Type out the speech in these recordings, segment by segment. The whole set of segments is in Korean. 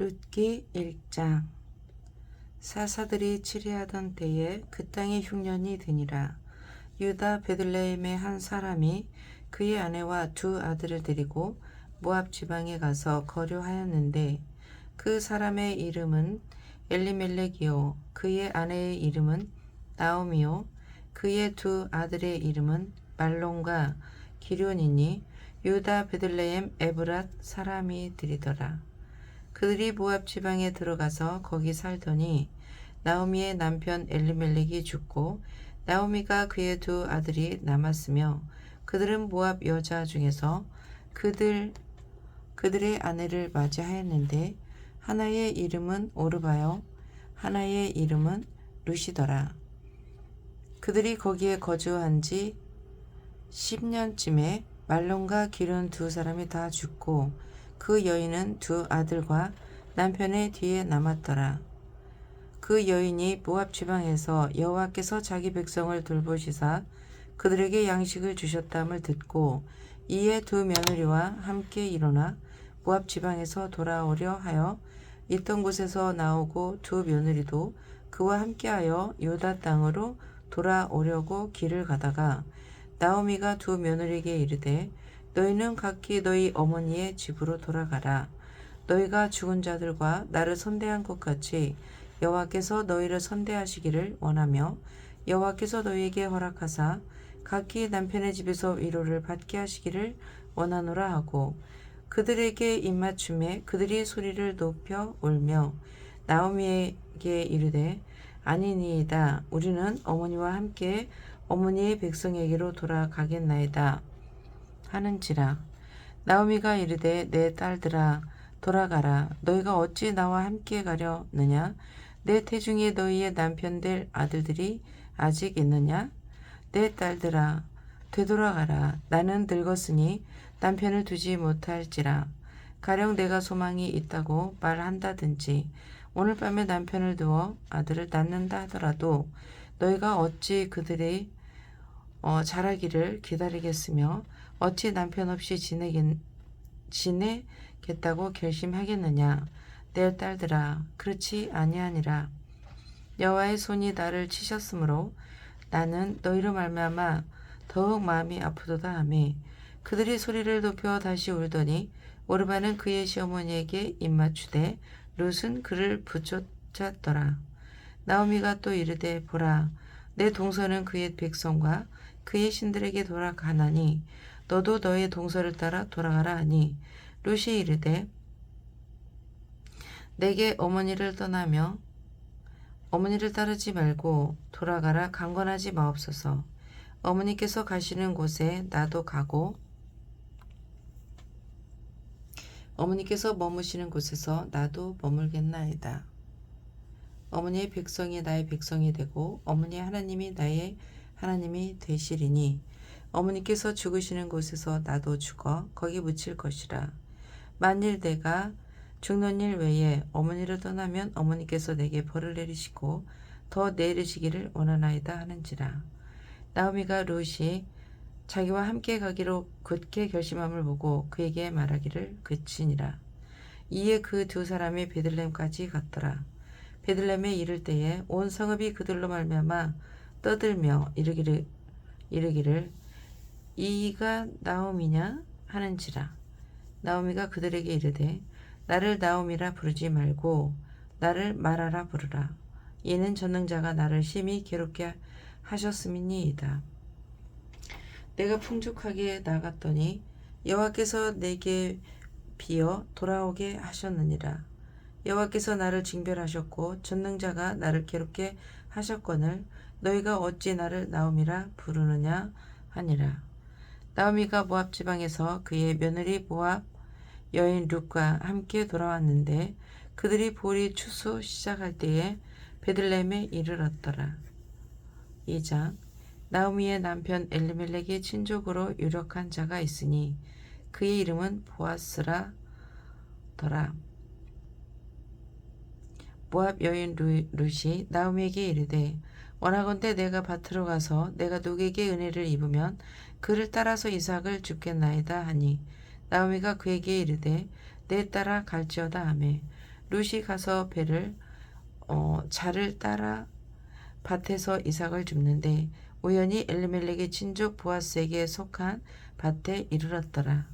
룻기 1장. 사사들이 치리하던 때에 그 땅에 흉년이 드니라. 유다 베들레헴의 한 사람이 그의 아내와 두 아들을 데리고 모압 지방에 가서 거류하였는데 그 사람의 이름은 엘리멜렉이요. 그의 아내의 이름은 나오미요. 그의 두 아들의 이름은 말론과 기련이니 유다 베들레헴 에브랏 사람이 들이더라 그들이 모압 지방에 들어가서 거기 살더니 나오미의 남편 엘리멜렉이 죽고 나오미가 그의 두 아들이 남았으며 그들은 모압 여자 중에서 그들 그들의 아내를 맞이하였는데 하나의 이름은 오르바요 하나의 이름은 루시더라. 그들이 거기에 거주한 지 10년쯤에 말론과 기른 두 사람이 다 죽고 그 여인은 두 아들과 남편의 뒤에 남았더라. 그 여인이 모압 지방에서 여호와께서 자기 백성을 돌보시사 그들에게 양식을 주셨다함을 듣고 이에 두 며느리와 함께 일어나 모압 지방에서 돌아오려 하여 있던 곳에서 나오고 두 며느리도 그와 함께하여 요다 땅으로 돌아오려고 길을 가다가 나오미가 두 며느리에게 이르되 너희는 각기 너희 어머니의 집으로 돌아가라. 너희가 죽은 자들과 나를 선대한 것 같이 여호와께서 너희를 선대하시기를 원하며 여호와께서 너희에게 허락하사 각기 남편의 집에서 위로를 받게 하시기를 원하노라 하고 그들에게 입맞춤에 그들이 소리를 높여 울며 나오미에게 이르되 아니니이다 우리는 어머니와 함께 어머니의 백성에게로 돌아가겠나이다 하는지라. 나오미가 이르되 내 딸들아 돌아가라. 너희가 어찌 나와 함께 가려느냐? 내 태중에 너희의 남편될 아들들이 아직 있느냐? 내 딸들아 되돌아가라. 나는 늙었으니 남편을 두지 못할지라. 가령 내가 소망이 있다고 말한다든지 오늘 밤에 남편을 두어 아들을 낳는다 하더라도 너희가 어찌 그들의 어, 자라기를 기다리겠으며 어찌 남편 없이 지내겠, 지내겠다고 결심하겠느냐? 내 딸들아 그렇지 아니하니라. 여호와의 손이 나를 치셨으므로 나는 너희로 말미암아 더욱 마음이 아프도다 하매 그들이 소리를 높여 다시 울더니 오르바는 그의 시어머니에게 입맞추되 룻은 그를 붙였더라. 나오미가 또 이르되 보라 내 동서는 그의 백성과 그의 신들에게 돌아가나니 너도 너의 동서를 따라 돌아가라 하니 룻이 이르되 내게 어머니를 떠나며 어머니를 따르지 말고 돌아가라 강권하지 마옵소서 어머니께서 가시는 곳에 나도 가고 어머니께서 머무시는 곳에서 나도 머물겠나이다. 어머니의 백성이 나의 백성이 되고 어머니의 하나님이 나의 하나님이 되시리니 어머니께서 죽으시는 곳에서 나도 죽어 거기 묻힐 것이라. 만일 내가 죽는 일 외에 어머니를 떠나면 어머니께서 내게 벌을 내리시고 더 내리시기를 원하나이다 하는지라. 나오미가 롯이 자기와 함께 가기로 굳게 결심함을 보고 그에게 말하기를 그치니라. 이에 그 두 사람이 베들렘까지 갔더라. 베들렘에 이를 때에 온 성읍이 그들로 말미암아 떠들며 이르기를 이르기를 이가 나오미냐 하는지라. 나오미가 그들에게 이르되 나를 나오미라 부르지 말고 나를 말하라 부르라. 이는 전능자가 나를 심히 괴롭게 하셨음이니이다. 내가 풍족하게 나갔더니 여호와께서 내게 비어 돌아오게 하셨느니라. 여호와께서 나를 징별하셨고 전능자가 나를 괴롭게 하셨거늘 너희가 어찌 나를 나오미라 부르느냐 하니라. 나오미가 모압 지방에서 그의 며느리 모압 여인 룻과 함께 돌아왔는데 그들이 볼이 추수 시작할 때에 베들레헴에 이르렀더라. 2장 나오미의 남편 엘리멜렉의 친족으로 유력한 자가 있으니 그의 이름은 보아스라 더라. 모압 여인 루, 룻이 나오미에게 이르되 원하건대 내가 밭으로 가서 내가 누구에게 은혜를 입으면 그를 따라서 이삭을 죽겠나이다 하니 나오미가 그에게 이르되 내 따라 갈지어다 하매 룻이 가서 배를 어, 자를 따라 밭에서 이삭을 줍는데 우연히 엘리멜렉의 친족 보아스에게 속한 밭에 이르렀더라.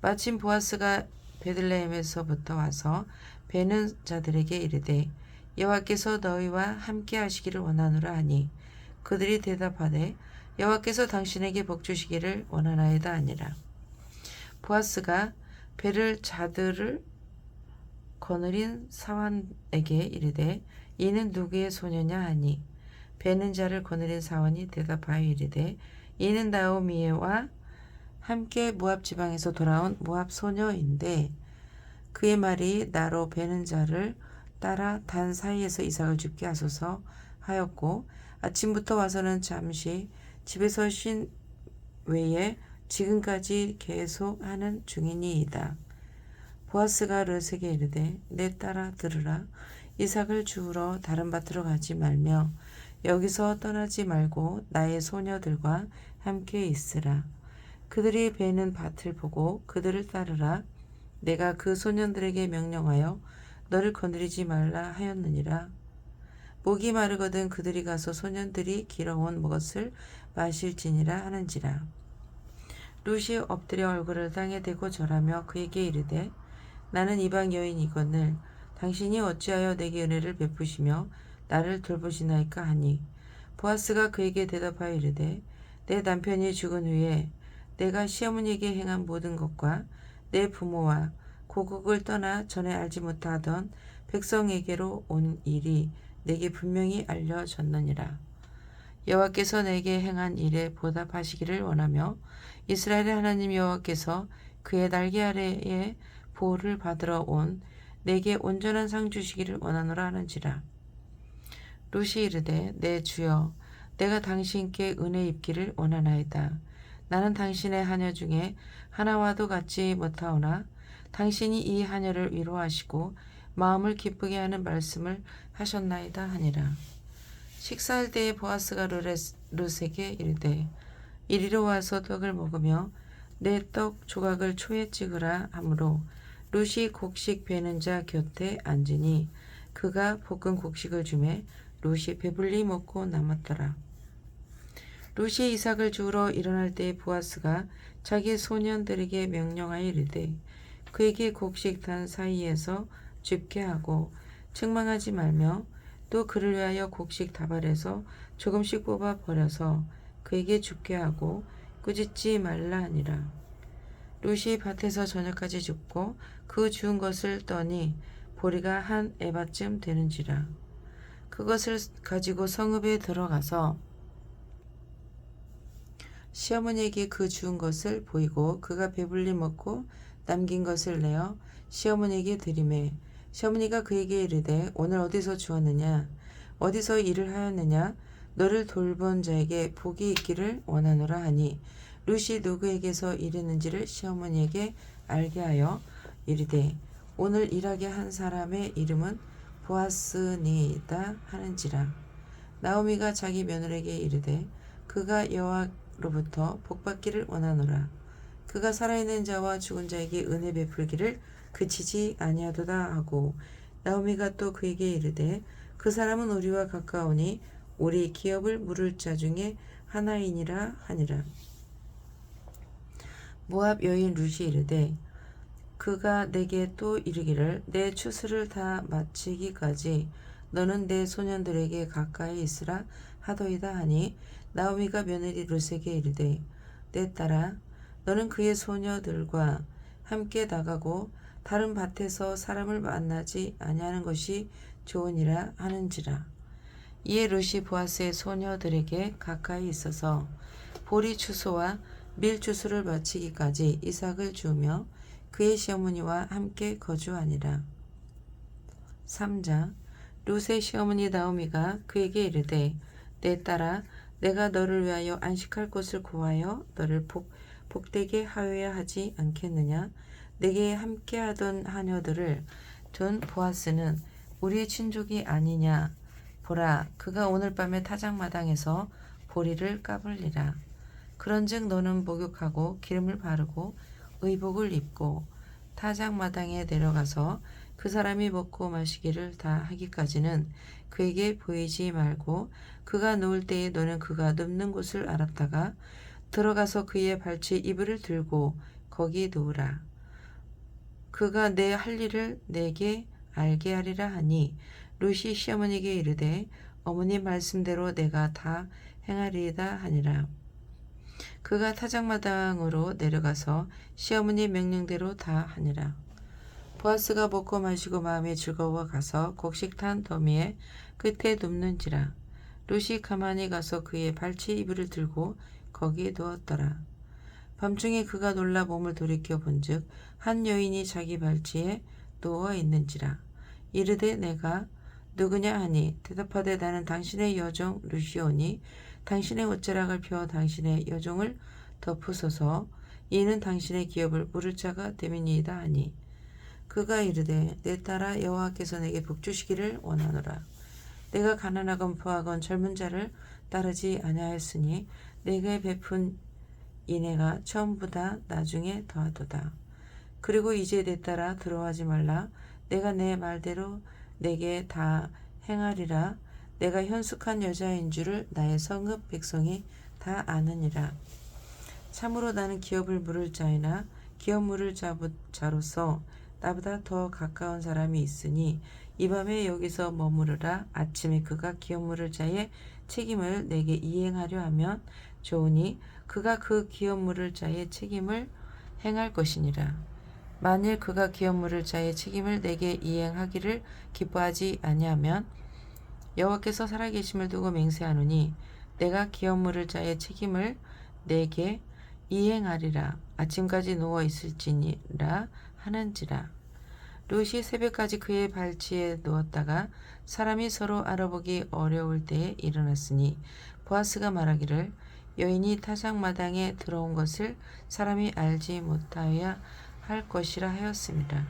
마침 보아스가 베들레헴에서부터 와서 베는 자들에게 이르되 여호와께서 너희와 함께 하시기를 원하노라 하니 그들이 대답하되 여호와께서 당신에게 복 주시기를 원하나이다 아니라. 보아스가 배를 자들을 거느린 사원에게 이르되 이는 누구의 소녀냐 하니 배는 자를 거느린 사원이 대답하여 이르되 이는 나오미와 함께 모압 지방에서 돌아온 모압 소녀인데 그의 말이 나로 배는 자를 따라 단 사이에서 이삭을 죽게 하소서 하였고 아침부터 와서는 잠시 집에서 쉰 외에 지금까지 계속 하는 중이니이다. 보아스가 르세게 이르되 내 딸아 들으라 이삭을 주우러 다른 밭으로 가지 말며 여기서 떠나지 말고 나의 소녀들과 함께 있으라. 그들이 베는 밭을 보고 그들을 따르라. 내가 그 소년들에게 명령하여 너를 건드리지 말라 하였느니라. 목이 마르거든 그들이 가서 소년들이 길어온 것을 마실지니라 하는지라. 룻이 엎드려 얼굴을 땅에 대고 절하며 그에게 이르되 나는 이방 여인이거늘 당신이 어찌하여 내게 은혜를 베푸시며 나를 돌보시나이까 하니 보아스가 그에게 대답하여 이르되 내 남편이 죽은 후에 내가 시어머니에게 행한 모든 것과 내 부모와 고국을 떠나 전에 알지 못하던 백성에게로 온 일이 내게 분명히 알려졌느니라. 여호와께서 내게 행한 일에 보답하시기를 원하며 이스라엘의 하나님 여호와께서 그의 날개 아래에 보호를 받으러 온 내게 온전한 상 주시기를 원하노라 하는지라. 룻이 이르되 내 주여 내가 당신께 은혜 입기를 원하나이다. 나는 당신의 하녀 중에 하나와도 같지 못하오나 당신이 이 하녀를 위로하시고 마음을 기쁘게 하는 말씀을 하셨나이다 하니라. 식사할 때에 보아스가 룻에게 이르되 이리로 와서 떡을 먹으며 내 떡 조각을 초에 찍으라 하므로 룻이 곡식 베는 자 곁에 앉으니 그가 볶은 곡식을 주매 룻이 배불리 먹고 남았더라. 룻이 이삭을 주우러 일어날 때에 보아스가 자기 소년들에게 명령하여 이르되 그에게 곡식 단 사이에서 줍게 하고 책망하지 말며 또 그를 위하여 곡식 다발에서 조금씩 뽑아 버려서 그에게 줍게 하고 꾸짖지 말라 하니라. 룻이 밭에서 저녁까지 줍고 그 주운 것을 떠니 보리가 한 에바쯤 되는지라. 그것을 가지고 성읍에 들어가서 시어머니에게 그 주운 것을 보이고 그가 배불리 먹고 남긴 것을 내어 시어머니에게 드리매. 시어머니가 그에게 이르되 오늘 어디서 주었느냐? 어디서 일을 하였느냐? 너를 돌본 자에게 복이 있기를 원하노라 하니 룻이 누구에게서 일했는지를 시어머니에게 알게 하여 이르되 오늘 일하게 한 사람의 이름은 보아스니이다 하는지라. 나오미가 자기 며느리에게 이르되 그가 여호와 로부터 복받기를 원하노라. 그가 살아있는 자와 죽은 자에게 은혜 베풀기를 그치지 아니하도다 하고 나오미가 또 그에게 이르되 그 사람은 우리와 가까우니 우리 기업을 물을 자 중에 하나이니라 하니라. 모압 여인 룻이 이르되 그가 내게 또 이르기를 내 추수를 다 마치기까지 너는 내 소년들에게 가까이 있으라 하더이다 하니 나오미가 며느리 룻에게 이르되 내 딸아 너는 그의 소녀들과 함께 나가고 다른 밭에서 사람을 만나지 아니하는 것이 좋으니라 하는지라 이에 룻이 보아스의 소녀들에게 가까이 있어서 보리 추수와 밀 추수를 마치기까지 이삭을 주며 그의 시어머니와 함께 거주하니라. 3자 룻의 시어머니 나오미가 그에게 이르되 내 딸아 내가 너를 위하여 안식할 곳을 구하여 너를 복, 복되게 하여야 하지 않겠느냐? 내게 함께하던 하녀들을 둔 보아스는 우리의 친족이 아니냐? 보라 그가 오늘 밤에 타작마당에서 보리를 까불리라. 그런즉 너는 목욕하고 기름을 바르고 의복을 입고 타작마당에 내려가서 그 사람이 먹고 마시기를 다 하기까지는 그에게 보이지 말고 그가 누울 때에 너는 그가 눕는 곳을 알았다가 들어가서 그의 발치 이불을 들고 거기 누우라. 그가 내 할 일을 내게 알게 하리라 하니 루시 시어머니에게 이르되 어머니 말씀대로 내가 다 행하리이다 하니라. 그가 타작마당으로 내려가서 시어머니 명령대로 다 하니라. 보아스가 먹고 마시고 마음이 즐거워 가서 곡식 탄 더미에 끝에 눕는지라. 루시 가만히 가서 그의 발치 이불을 들고 거기에 누웠더라. 밤중에 그가 놀라 몸을 돌이켜 본즉 한 여인이 자기 발치에 누워 있는지라. 이르되 내가 누구냐 하니 대답하되 나는 당신의 여종 루시오니 당신의 옷자락을 펴 당신의 여종을 덮으소서 이는 당신의 기업을 물을 자가 됨이니이다 하니 그가 이르되 내 딸아 여호와께서 내게 복 주시기를 원하노라. 내가 가난하건 부하건 젊은 자를 따르지 아니하였으니 내게 베푼 이내가 처음보다 나중에 더하도다. 그리고 이제 내 딸아 들어하지 말라. 내가 내 말대로 내게 다 행하리라. 내가 현숙한 여자인 줄을 나의 성읍 백성이 다 아느니라. 참으로 나는 기업을 물을 자이나 기업 물을 자로서 나보다 더 가까운 사람이 있으니 이 밤에 여기서 머무르라. 아침에 그가 기업 물을 자의 책임을 내게 이행하려 하면 좋으니 그가 그 기업 물을 자의 책임을 행할 것이니라. 만일 그가 기업 물을 자의 책임을 내게 이행하기를 기뻐하지 아니하면 여호와께서 살아계심을 두고 맹세하노니 내가 기업 물을 자의 책임을 내게 이행하리라. 아침까지 누워 있을지니라 하는지라 롯이 새벽까지 그의 발치에 누웠다가 사람이 서로 알아보기 어려울 때에 일어났으니 보아스가 말하기를 여인이 타작 마당에 들어온 것을 사람이 알지 못하여야 할 것이라 하였습니다.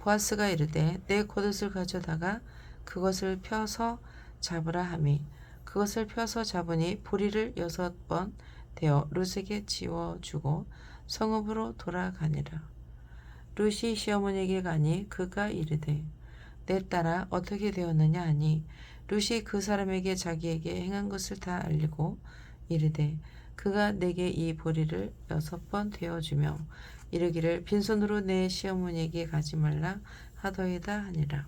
보아스가 이르되 내 겉옷을 가져다가 그것을 펴서 잡으라 하매 그것을 펴서 잡으니 보리를 여섯 번 대어 룻에게 지워주고 성읍으로 돌아가니라. 룻이 시어머니에게 가니 그가 이르되 내 딸아 어떻게 되었느냐 하니 룻이 그 사람에게 자기에게 행한 것을 다 알리고 이르되 그가 내게 이 보리를 여섯 번 되어주며 이르기를 빈손으로 내 시어머니에게 가지 말라 하더이다 하니라.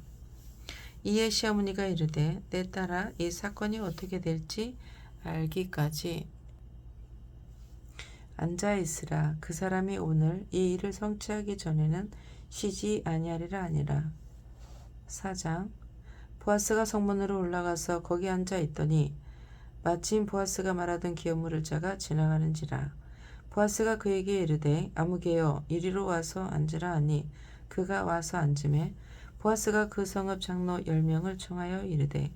이에 시어머니가 이르되 내 딸아 이 사건이 어떻게 될지 알기까지 앉아 있으라. 그 사람이 오늘 이 일을 성취하기 전에는 쉬지 아니하리라 아니라. 사장. 보아스가 성문으로 올라가서 거기 앉아 있더니 마침 보아스가 말하던 기업물을 자가 지나가는지라. 보아스가 그에게 이르되 아무개여 이리로 와서 앉으라 하니 그가 와서 앉음에 보아스가 그 성읍 장로 열 명을 청하여 이르되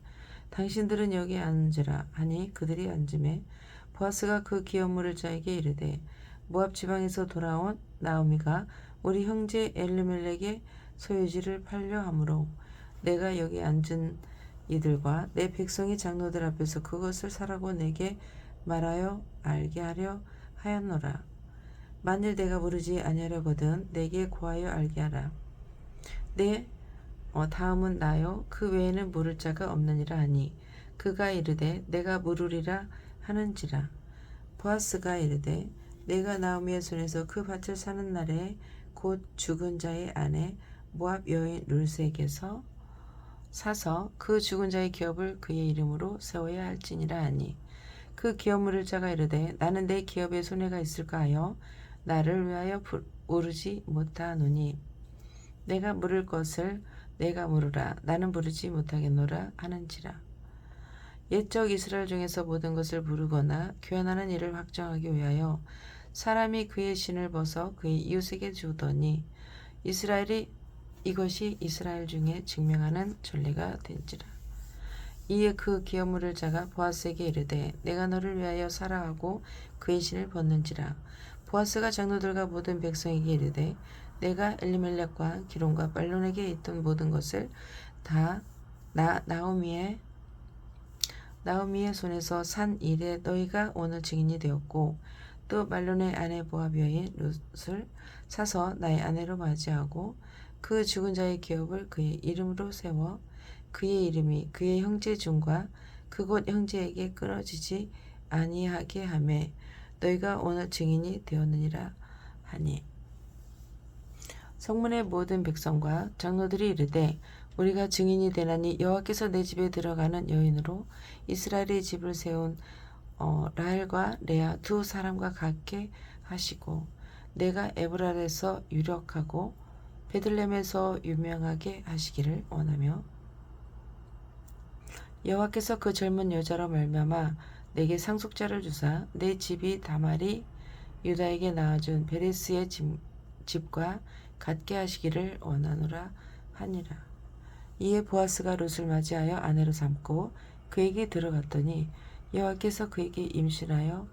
당신들은 여기 앉으라 하니 그들이 앉음에 보아스가 그 기업물을 자에게 이르되 모압 지방에서 돌아온 나오미가 우리 형제 엘르멜렉의 소유지를 팔려 함으로 내가 여기 앉은 이들과 내 백성의 장로들 앞에서 그것을 사라고 내게 말하여 알게 하려 하였노라. 만일 내가 모르지 아니하려거든 내게 고하여 알게 하라. 내 어, 다음은 나요 그 외에는 모를 자가 없느니라 하니 그가 이르되 내가 물으리라 하는지라. 보아스가 이르되 내가 나오미의 손에서 그 밭을 사는 날에 곧 죽은 자의 아내 모압 여인 룰스에게서 사서 그 죽은 자의 기업을 그의 이름으로 세워야 할지니라 하니. 그 기업 물을 자가 이르되 나는 내 기업에 손해가 있을까 하여 나를 위하여 오르지 못하노니. 내가 물을 것을 내가 물으라. 나는 부르지 못하겠노라 하는지라 옛적 이스라엘 중에서 모든 것을 부르거나 교환하는 일을 확정하기 위하여 사람이 그의 신을 벗어 그의 이웃에게 주더니 이스라엘이 이것이 이스라엘 중에 증명하는 전례가 된지라. 이에 그 기업물을 자가 보아스에게 이르되 내가 너를 위하여 살아하고 그의 신을 벗는지라. 보아스가 장로들과 모든 백성에게 이르되 내가 엘리멜렉과 기론과 발론에게 있던 모든 것을 다 나, 나오미의 나오미의 손에서 산 일에 너희가 오늘 증인이 되었고 또 말론의 아내 여인 룻을 사서 나의 아내로 맞이하고 그 죽은 자의 기업을 그의 이름으로 세워 그의 이름이 그의 형제 중과 그곳 형제에게 끊어지지 아니하게 하매 너희가 오늘 증인이 되었느니라 하니. 성문의 모든 백성과 장로들이 이르되 우리가 증인이 되나니 여호와께서 내 집에 들어가는 여인으로 이스라엘의 집을 세운 어, 라헬과 레아 두 사람과 같게 하시고 내가 에브랄에서 유력하고 베들렘에서 유명하게 하시기를 원하며 여호와께서 그 젊은 여자로 말미암아 내게 상속자를 주사 내 집이 다말이 유다에게 낳아준 베레스의 집, 집과 같게 하시기를 원하노라 하니라. 이에 보아스가 룻을 맞이하여 아내로 삼고 그에게 들어갔더니 여호와께서 그에게 임신하여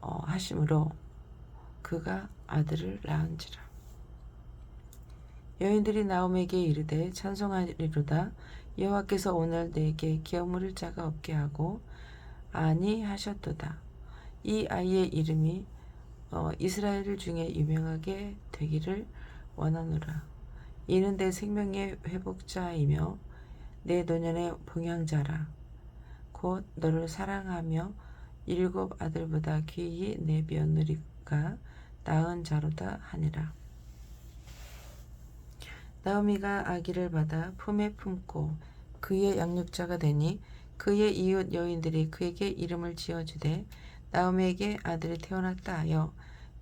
어, 하심으로 그가 아들을 낳은지라. 여인들이 나옴에게 이르되 찬송하리로다 여호와께서 오늘 내게 기업 물을 자가 없게 하고 아니 하셨도다. 이 아이의 이름이 어, 이스라엘 중에 유명하게 되기를 원하노라. 이는 내 생명의 회복자이며 내 노년의 봉양자라. 곧 너를 사랑하며 일곱 아들보다 귀히 내 며느리가 낳은 자로다 하니라. 나오미가 아기를 받아 품에 품고 그의 양육자가 되니 그의 이웃 여인들이 그에게 이름을 지어주되 나오미에게 아들이 태어났다 하여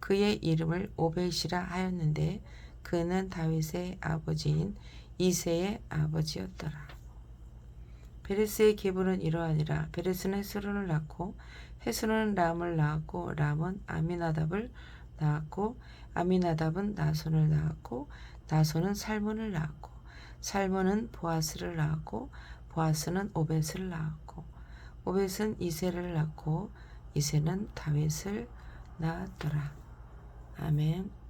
그의 이름을 오벳이라 하였는데 그는 다윗의 아버지인 이세의 아버지였더라. 베레스의 계보는 이러하니라. 베레스는 헤스론을 낳고 헤스론은 람을 낳았고 람은 아미나답을 낳았고 아미나답은 나손을 낳았고 나손은 살문을 낳았고 살문은 보아스를 낳았고 보아스는 오벳을 낳았고 오벳은 이세를 낳고 이세는 다윗을 낳았더라. 아멘.